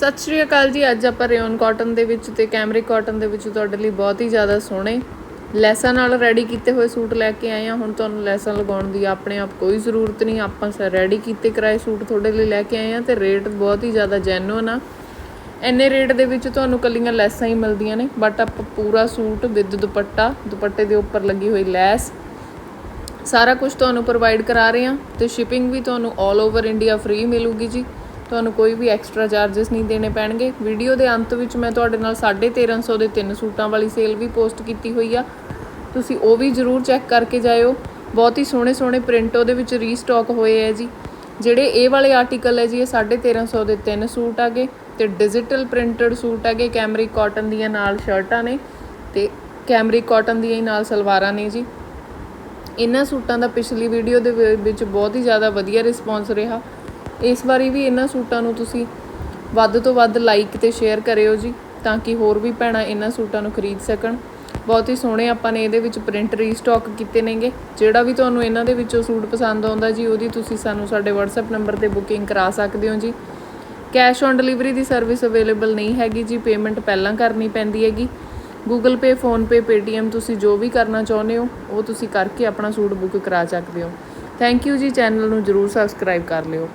ਸਤਿ ਸ਼੍ਰੀ ਅਕਾਲ ਜੀ, ਅੱਜ ਆਪਾਂ ਰਿਓਨ ਕਾਟਨ ਦੇ ਵਿੱਚ ਤੇ ਕੈਮਰਿਕ ਕਾਟਨ ਦੇ ਵਿੱਚ ਤੁਹਾਡੇ ਲਈ ਬਹੁਤ ਹੀ ਜ਼ਿਆਦਾ ਸੋਹਣੇ ਲੈਸਾਂ ਨਾਲ ਰੈਡੀ ਕੀਤੇ ਹੋਏ ਸੂਟ ਲੈ ਕੇ ਆਏ ਆ ਹੁਣ ਤੁਹਾਨੂੰ ਲੈਸਾਂ ਲਗਾਉਣ ਦੀ ਆਪਣੇ ਆਪ ਕੋਈ ਜ਼ਰੂਰਤ ਨਹੀਂ। ਆਪਾਂ ਰੈਡੀ ਕੀਤੇ ਕਰਾਏ ਸੂਟ ਤੁਹਾਡੇ ਲਈ ਲੈ ਕੇ ਆਏ ਆ ਤੇ ਰੇਟ ਬਹੁਤ ਹੀ ਜ਼ਿਆਦਾ ਜੈਨੂਨ ਆ। ਇੰਨੇ ਰੇਟ ਦੇ ਵਿੱਚ ਤੁਹਾਨੂੰ ਕੱਲੀਆਂ ਲੈਸਾਂ ਹੀ ਮਿਲਦੀਆਂ ਨੇ ਬਟ ਆਪਾਂ ਪੂਰਾ ਸੂਟ ਵਿਦ ਦੁਪੱਟਾ, ਦੁਪੱਟੇ ਦੇ ਉੱਪਰ ਲੱਗੀ ਹੋਈ ਲੈਸ, ਸਾਰਾ ਕੁਝ ਤੁਹਾਨੂੰ ਪ੍ਰੋਵਾਈਡ ਕਰਾ ਰਹੇ ਹਾਂ ਤੇ ਸ਼ਿਪਿੰਗ ਵੀ ਤੁਹਾਨੂੰ 올 ਓਵਰ ਇੰਡੀਆ ਫ੍ਰੀ ਮਿਲੂਗੀ ਜੀ। ਤੁਹਾਨੂੰ ਕੋਈ ਵੀ ਐਕਸਟਰਾ ਚਾਰजेस ਨਹੀਂ ਦੇਣੇ ਪੈਣਗੇ। ਵੀਡੀਓ ਦੇ ਅੰਤ ਵਿੱਚ ਮੈਂ ਤੁਹਾਡੇ ਨਾਲ 1350 ਦੇ ਤਿੰਨ ਸੂਟਾਂ ਵਾਲੀ ਸੇਲ ਵੀ ਪੋਸਟ ਕੀਤੀ ਹੋਈ ਆ। ਤੁਸੀਂ ਉਹ ਵੀ ਜ਼ਰੂਰ ਚੈੱਕ ਕਰਕੇ ਜਾਇਓ। ਬਹੁਤ ਹੀ ਸੋਹਣੇ ਸੋਹਣੇ ਪ੍ਰਿੰਟ ਉਹਦੇ ਵਿੱਚ ਰੀਸਟਾਕ ਹੋਏ ਹੈ ਜੀ। ਜਿਹੜੇ ਇਹ ਵਾਲੇ ਆਰਟੀਕਲ ਹੈ ਜੀ, ਇਹ 1350 ਦੇ ਤਿੰਨ ਸੂਟ ਆਗੇ ਤੇ ਡਿਜੀਟਲ ਪ੍ਰਿੰਟਡ ਸੂਟ ਆਗੇ ਕੈਮਰਿਕ ਕਾਟਨ ਦੀਆਂ ਨਾਲ ਸ਼ਰਟਾਂ ਨੇ ਤੇ ਕੈਮਰਿਕ ਕਾਟਨ ਦੀਆਂ ਹੀ ਨਾਲ ਸਲਵਾਰਾਂ ਨੇ ਜੀ। ਇਹਨਾਂ ਸੂਟਾਂ ਦਾ ਪਿਛਲੀ ਵੀਡੀਓ ਦੇ ਵਿੱਚ ਬਹੁਤ ਹੀ ਜ਼ਿਆਦਾ ਵਧੀਆ ਰਿਸਪੌਂਸ ਰਿਹਾ। ਇਸ ਵਾਰੀ ਵੀ ਇਹਨਾਂ ਸੂਟਾਂ ਨੂੰ ਤੁਸੀਂ ਵੱਧ ਤੋਂ ਵੱਧ ਲਾਈਕ ਤੇ ਸ਼ੇਅਰ ਕਰਿਓ ਜੀ, ਤਾਂ ਕਿ ਹੋਰ ਵੀ ਭੈਣਾਂ ਇਹਨਾਂ ਸੂਟਾਂ ਨੂੰ ਖਰੀਦ ਸਕਣ। ਬਹੁਤ ਹੀ ਸੋਹਣੇ ਆਪਾਂ ਨੇ ਇਹਦੇ ਵਿੱਚ ਪ੍ਰਿੰਟ ਰੀਸਟਾਕ ਕੀਤੇ ਨੇਗੇ। ਜਿਹੜਾ ਵੀ ਤੁਹਾਨੂੰ ਇਹਨਾਂ ਦੇ ਵਿੱਚੋਂ ਸੂਟ ਪਸੰਦ ਆਉਂਦਾ ਜੀ, ਉਹਦੀ ਤੁਸੀਂ ਸਾਨੂੰ ਸਾਡੇ WhatsApp ਨੰਬਰ ਤੇ ਬੁਕਿੰਗ ਕਰਾ ਸਕਦੇ ਹੋ ਜੀ। ਕੈਸ਼ ਔਨ ਡਿਲੀਵਰੀ ਦੀ ਸਰਵਿਸ ਅਵੇਲੇਬਲ ਨਹੀਂ ਹੈਗੀ ਜੀ ਪੇਮੈਂਟ ਪਹਿਲਾਂ ਕਰਨੀ ਪੈਂਦੀ ਹੈਗੀ। Google Pay PhonePe Paytm ਤੁਸੀਂ ਜੋ ਵੀ ਕਰਨਾ ਚਾਹੁੰਦੇ ਹੋ, ਉਹ ਤੁਸੀਂ ਕਰਕੇ ਆਪਣਾ ਸੂਟ ਬੁੱਕ ਕਰਾ ਸਕਦੇ ਹੋ। ਥੈਂਕ ਯੂ ਜੀ ਚੈਨਲ ਨੂੰ ਜਰੂਰ ਸਬਸਕ੍ਰਾਈਬ ਕਰ ਲਿਓ।